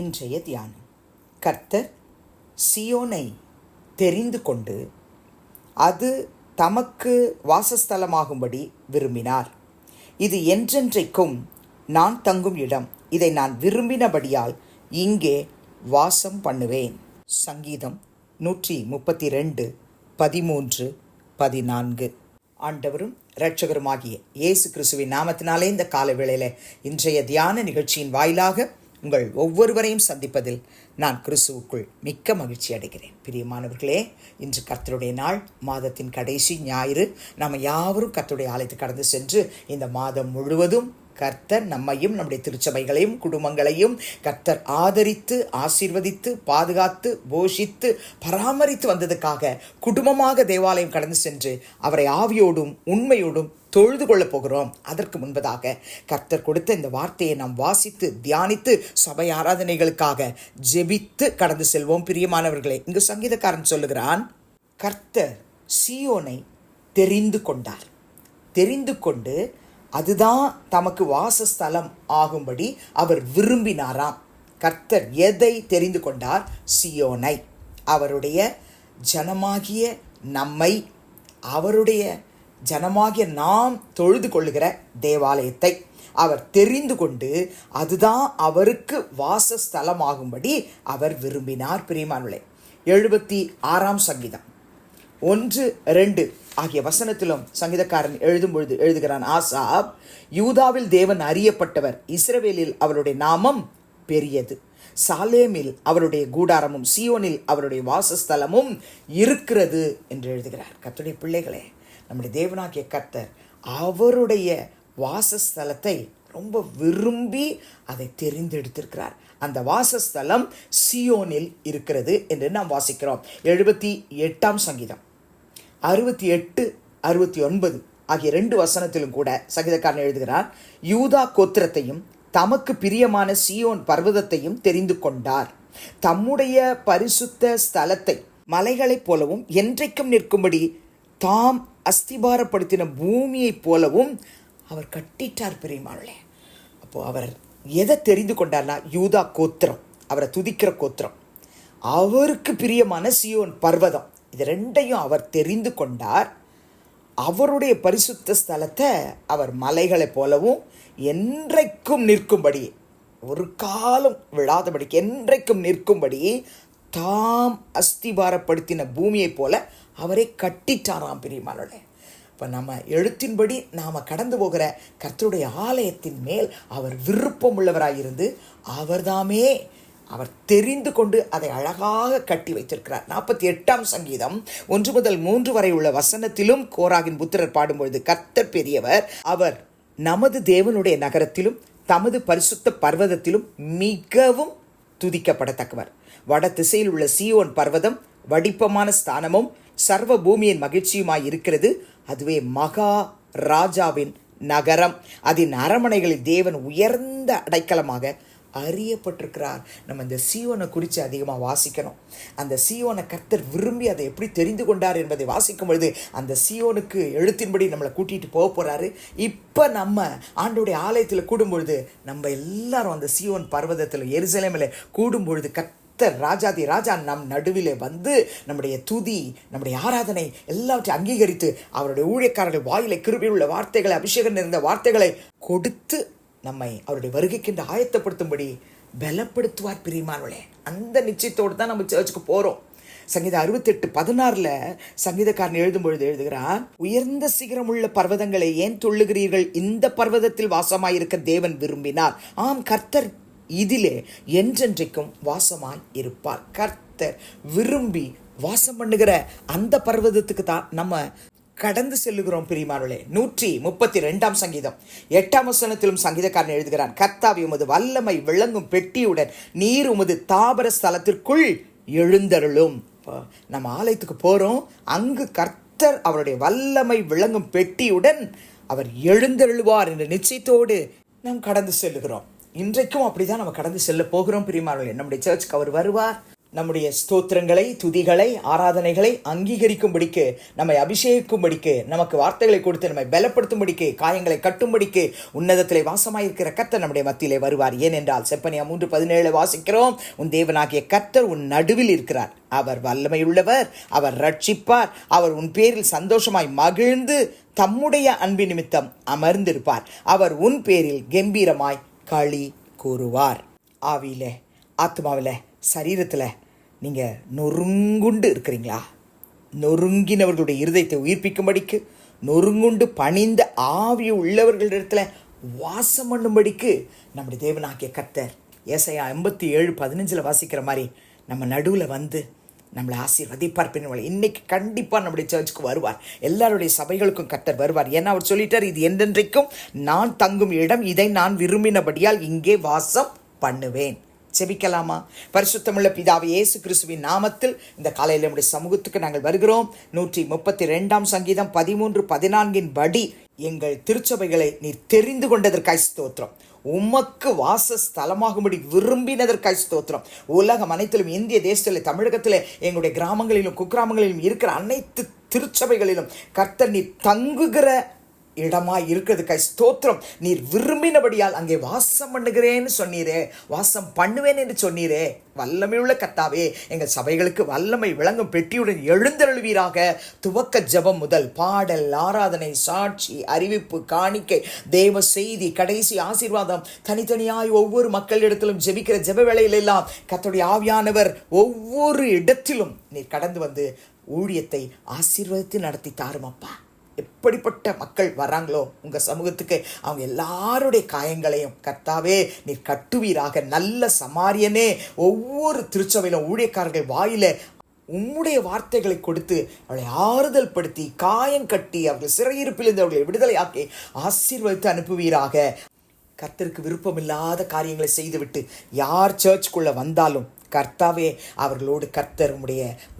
இன்றைய தியானம். கர்த்தர் சியோனை தெரிந்து கொண்டு அது தமக்கு வாசஸ்தலமாகும்படி விரும்பினார். இது என்றென்றைக்கும் நான் தங்கும் இடம். இதை நான் விரும்பினபடியால் இங்கே வாசம் பண்ணுவேன். சங்கீதம் நூற்றி முப்பத்தி ரெண்டு பதிமூன்று பதினான்கு. ஆண்டவரும் இரட்சகருமாகிய இயேசு கிறிஸ்துவின் நாமத்தினாலே இந்த காலவேளையில் இன்றைய தியான நிகழ்ச்சியின் வாயிலாக உங்கள் ஒவ்வொருவரையும் சந்திப்பதில் நான் கிறிஸ்துவுக்குள் மிக்க மகிழ்ச்சி அடைகிறேன். பிரியமானவர்களே இன்று கர்த்தருடைய நாள். மாதத்தின் கடைசி ஞாயிறு. நாம் யாவரும் கர்த்தருடைய ஆலயத்தை கடந்து சென்று இந்த மாதம் முழுவதும் கர்த்தர் நம்மையும் நம்முடைய திருச்சபைகளையும் குடும்பங்களையும் கர்த்தர் ஆதரித்து ஆசீர்வதித்து பாதுகாத்து போஷித்து பராமரித்து வந்ததுக்காக குடும்பமாக தேவாலயம் கடந்து சென்று அவரை ஆவியோடும் உண்மையோடும் தொழுது கொள்ளப் போகிறோம். அதற்கு முன்பதாக கர்த்தர் கொடுத்த இந்த வார்த்தையை நாம் வாசித்து தியானித்து சபை ஆராதனைகளுக்காக ஜெபித்து கடந்து செல்வோம். பிரியமானவர்களே இங்கு சங்கீதக்காரன் சொல்லுகிறான் கர்த்தர் சியோனை தெரிந்து கொண்டார். தெரிந்து கொண்டு அதுதான் தமக்கு வாசஸ்தலம் ஆகும்படி அவர் விரும்பினாராம். கர்த்தர் எதை தெரிந்து கொண்டார்? சியோனை. அவருடைய ஜனமாகிய நம்மை அவருடைய ஜனமாகிய நாம் தொழுது கொள்ளுகிற தேவாலயத்தை அவர் தெரிந்து கொண்டு அதுதான் அவருக்கு வாசஸ்தலமாகும்படி அவர் விரும்பினார். பிரியமானவளே எழுபத்தி ஆறாம் சங்கீதம். ஒன்று ரெண்டு. ஆகிய வசனத்திலும் சங்கீதக்காரன் எழுதும் பொழுது எழுதுகிறான் ஆசாப் யூதாவில் தேவன் அறியப்பட்டவர். இஸ்ரவேலில் அவருடைய நாமம் பெரியது. சாலேமில் அவருடைய கூடாரமும் சியோனில் அவருடைய வாசஸ்தலமும் இருக்கிறது என்று எழுதுகிறார். கர்த்தருடைய பிள்ளைகளே நம்முடைய தேவனாகிய கர்த்தர் அவருடைய வாசஸ்தலத்தை ரொம்ப விரும்பி அதை தெரிந்தெடுத்திருக்கிறார். அந்த வாசஸ்தலம் சியோனில் இருக்கிறது என்று நாம் வாசிக்கிறோம். எழுபத்தி எட்டாம் சங்கீதம். அறுபத்தி எட்டு அறுபத்தி ஒன்பது ஆகிய ரெண்டு வசனத்திலும் கூட சங்கீதக்காரன் எழுதுகிறார் யூதா கோத்திரத்தையும் தமக்கு பிரியமான சியோன் பர்வதத்தையும் தெரிந்து கொண்டார். தம்முடைய பரிசுத்த ஸ்தலத்தை மலைகளைப் போலவும் என்றைக்கும் நிற்கும்படி தாம் அஸ்திபாரப்படுத்தின பூமியைப் போலவும் அவர் கட்டிட்டார் பெரியமானே. அப்போது அவர் எதை தெரிந்து கொண்டார்னா யூதா கோத்திரம் அவரை துதிக்கிற கோத்திரம். அவருக்கு பிரியமான சியோன் பர்வதம். இது ரெண்டையும் அவர் தெரிந்து கொண்டார். அவருடைய பரிசுத்த ஸ்தலத்தை அவர் மலைகளைப் போலவும் என்றைக்கும் நிற்கும்படி ஒரு காலம் விழாதபடிக்கு என்றைக்கும் நிற்கும்படி தாம் அஸ்திபாரப்படுத்தின பூமியைப் போல அவரை கட்டிட்டாராம் பிரியமானோட இப்போ நம்ம எழுத்தின்படி நாம் கடந்து போகிற கர்த்தருடைய ஆலயத்தின் மேல் அவர் விருப்பம் உள்ளவராயிருந்து அவர்தாமே அவர் தெரிந்து கொண்டு அதை அழகாக கட்டி வைத்திருக்கிறார். நாற்பத்தி எட்டாம் சங்கீதம் ஒன்று முதல் மூன்று வரை உள்ள வசனத்திலும் கோராகின் புத்திரர் பாடும்பொழுது கர்த்தர் பெரியவர் அவர் நமது தேவனுடைய நகரத்திலும் தமது பரிசுத்த பர்வதத்திலும் மிகவும் துதிக்கப்படத்தக்கவர். வட திசையில் உள்ள சியோன் பர்வதம் வடிப்பமான ஸ்தானமும் சர்வ பூமியின் மகிழ்ச்சியுமாய் இருக்கிறது. அதுவே மகா ராஜாவின் நகரம். அதன் அரமனைகளில் தேவன் உயர்ந்த அடைக்கலமாக அறியப்பட்டிருக்கிறார். நம்ம இந்த சீவனை குறித்து அதிகமாக வாசிக்கணும். அந்த சீவனை கர்த்தர் விரும்பி அதை எப்படி தெரிந்து கொண்டார் என்பதை வாசிக்கும் பொழுது அந்த சீவனுக்கு எழுத்தின்படி நம்மளை கூட்டிகிட்டு போக போகிறாரு இப்போ நம்ம ஆண்டோடைய ஆலயத்தில் கூடும் பொழுது நம்ம எல்லாரும் அந்த சீவன் பர்வதத்தில் எருசலேமில் கூடும் பொழுது கர்த்தர் ராஜாதி ராஜா நம் நடுவிலே வந்து நம்முடைய துதி நம்முடைய ஆராதனை எல்லாவற்றையும் அங்கீகரித்து அவருடைய ஊழியக்காரர்கள் வாயிலை கிருபியில் உள்ள வார்த்தைகளை அபிஷேகம் நிறைந்த வார்த்தைகளை கொடுத்து நம்மை அவருடைய வருகைக்கின்ற ஆயத்தப்படுத்தும்படி பலப்படுத்துவார் பிரியமானவளே அந்த நிச்சயத்தோடு தான் நம்ம சர்ச்சுக்கு போகிறோம் சங்கீதம் அறுபத்தெட்டு பதினாறில் சங்கீதக்காரன் எழுதும்பொழுது எழுதுகிறான் உயர்ந்த சிகரமுள்ள பர்வதங்களை ஏன் தொள்ளுகிறீர்கள் இந்த பர்வதத்தில் வாசமாயிருக்க தேவன் விரும்பினார். ஆம் கர்த்தர் இதிலே என்றென்றைக்கும் வாசமாய் இருப்பார் கர்த்தர் விரும்பி வாசம் பண்ணுகிற அந்த பர்வதத்துக்கு தான் நம்ம கடந்து செல்லுகிறோம் பிரிமானே நூற்றி முப்பத்தி ரெண்டாம் சங்கீதம். எட்டாம் வசனத்திலும் சங்கீதக்காரன் எழுதுகிறான் கர்த்தாவி உமது வல்லமை விளங்கும் பெட்டியுடன் நீர் உமது தாபர ஸ்தலத்திற்குள் எழுந்தருளும். நம்ம ஆலயத்துக்கு போகிறோம் அங்கு கர்த்தர் அவருடைய வல்லமை விளங்கும் பெட்டியுடன் அவர் எழுந்தருள்வார் என்ற நிச்சயத்தோடு நாம் கடந்து செல்லுகிறோம். இன்றைக்கும் அப்படிதான் நம்ம கடந்து செல்ல போகிறோம் பிரியமானவர்களே. நம்முடைய சர்ச்சுக்கு அவர் வருவார். நம்முடைய ஸ்தோத்திரங்களை துதிகளை ஆராதனைகளை அங்கீகரிக்கும்படிக்கு நம்மை அபிஷேகிக்கும்படிக்கு நமக்கு வார்த்தைகளை கொடுத்து நம்மை பலப்படுத்தும்படிக்கு காயங்களை கட்டும்படிக்கு உன்னதத்திலே வாசமாயிருக்கிற கர்த்தர் நம்முடைய மத்தியிலே வருவார். ஏனென்றால் செப்பனியா மூன்று பதினேழு வாசிக்கிறோம் உன் தேவனாகிய கர்த்தர் உன் நடுவில் இருக்கிறார். அவர் வல்லமையுள்ளவர் அவர் ரட்சிப்பார். அவர் உன் பேரில் சந்தோஷமாய் மகிழ்ந்து தம்முடைய அன்பின் நிமித்தம் அமர்ந்திருப்பார். அவர் உன் பேரில் கம்பீரமாய் களி கூறுவார். ஆவியில ஆத்மாவில் சரீரத்தில் நீங்கள் நொறுங்குண்டு இருக்கிறீங்களா? நொறுங்கினவர்களுடைய இருதயத்தை உயிர்ப்பிக்கும்படிக்கு நொறுங்குண்டு பணிந்த ஆவி உள்ளவர்களிடத்தில் வாசம் பண்ணும்படிக்கு நம்முடைய தேவனாகிய கர்த்தர் ஏசையா எண்பத்தி ஏழு பதினஞ்சில் வாசிக்கிற மாதிரி நம்ம நடுவில் வந்து நம்மளை ஆசீர்வதிப்பார். பின்னால் இன்னைக்கு கண்டிப்பாக நம்முடைய சர்ச்சுக்கு வருவார். எல்லாருடைய சபைகளுக்கும் கர்த்தர் வருவார். ஏன்னா அவர் சொல்லிட்டார் இது என்றென்றைக்கும் நான் தங்கும் இடம் இதை நான் விரும்பினபடியால் இங்கே வாசம் பண்ணுவேன். செபிக்கலாமா பரிசுத்தமுள்ள பிதாவை இயேசு கிறிஸ்துவின் நாமத்தில் இந்த காலையில் நம்முடைய சமூகத்துக்கு நாங்கள் வருகிறோம். நூற்றி முப்பத்தி ரெண்டாம் சங்கீதம் பதிமூன்று பதினான்கின் படி எங்கள் திருச்சபைகளை நீ தெரிந்து கொண்டதற்காய் ஸ்தோத்திரம். உமக்கு வாசஸ்தலமாகும்படி விரும்பினதற்காய் ஸ்தோத்திரம். உலகம் அனைத்திலும் இந்திய தேசத்தில் தமிழகத்தில் எங்களுடைய கிராமங்களிலும் குக்கிராமங்களிலும் இருக்கிற அனைத்து திருச்சபைகளிலும் கர்த்தர் நீ தங்குகிற இடமாய் கை ஸ்தோத்திரம். நீர் விரும்பினபடியால் அங்கே வாசம் பண்ணுகிறேன்னு சொன்னீரே. வாசம் பண்ணுவேன் என்று சொன்னீரே. வல்லமையுள்ள கத்தாவே எங்கள் சபைகளுக்கு வல்லமை விளங்கும் பெட்டியுடன் எழுந்தருள்வீராக. துவக்க ஜெபம் முதல் பாடல் ஆராதனை சாட்சி அறிவிப்பு காணிக்கை தேவ செய்தி கடைசி ஆசீர்வாதம். தனித்தனியாய் ஒவ்வொரு மக்களிடத்திலும் ஜெபிக்கிற ஜெப வேலையிலெல்லாம் கத்தோடைய ஆவியானவர் ஒவ்வொரு இடத்திலும் நீர் கடந்து வந்து ஊழியத்தை ஆசீர்வதித்து நடத்தி தாரும் அப்பா எப்படிப்பட்ட மக்கள் வராங்களோ உங்கள் சமூகத்துக்கு அவங்க எல்லாருடைய காயங்களையும் கர்த்தாவே நீர் கட்டுவீராக. நல்ல சமாரியனே ஒவ்வொரு திருச்சபையிலும் ஊழியக்காரர்கள் வாயில உம்முடைய வார்த்தைகளை கொடுத்து அவளை ஆறுதல் படுத்தி காயம் கட்டி அவர்கள் சிறையிருப்பிலிருந்து அவர்களை விடுதலையாக்கி ஆசீர்வதித்து அனுப்புவீராக. கர்த்தருக்கு விருப்பமில்லாத காரியங்களை செய்துவிட்டு யார் சர்ச்சுக்குள்ளே வந்தாலும் கர்த்தாவே அவர்களோடு கர்த்தர்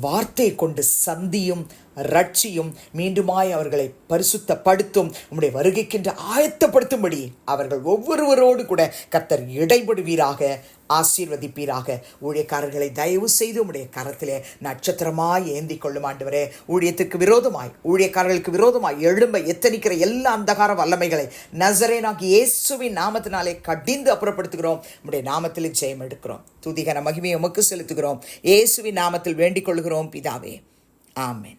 வார்த்தையை கொண்டு சந்தியும் ரட்சியும் மீண்டுமாய் அவர்களை பரிசுத்தப்படுத்தும் உம்முடைய வருகைக்கென்று ஆயத்தப்படுத்தும்படி அவர்கள் ஒவ்வொருவரோடு கூட கர்த்தர் இடைபடுவீராக ஆசீர்வதிப்பீராக. ஊழியக்காரர்களை தயவு செய்து உம்முடைய கரத்திலே நட்சத்திரமாய் ஏந்தி கொள்ளும் ஆண்டவரே. ஊழியத்துக்கு விரோதமாய் ஊழியக்காரர்களுக்கு விரோதமாய் எழும்ப எத்தனிக்கிற எல்லா அந்தகார வல்லமைகளை நசரேனாகி இயேசுவின் நாமத்தினாலே கடிந்து அப்புறப்படுத்துகிறோம். உம்முடைய நாமத்தில் ஜெயம் எடுக்கிறோம். துதிகன மகிமையை உமக்கு செலுத்துகிறோம். இயேசுவின் நாமத்தில் வேண்டிக் கொள்கிறோம் பிதாவே. ஆமேன்.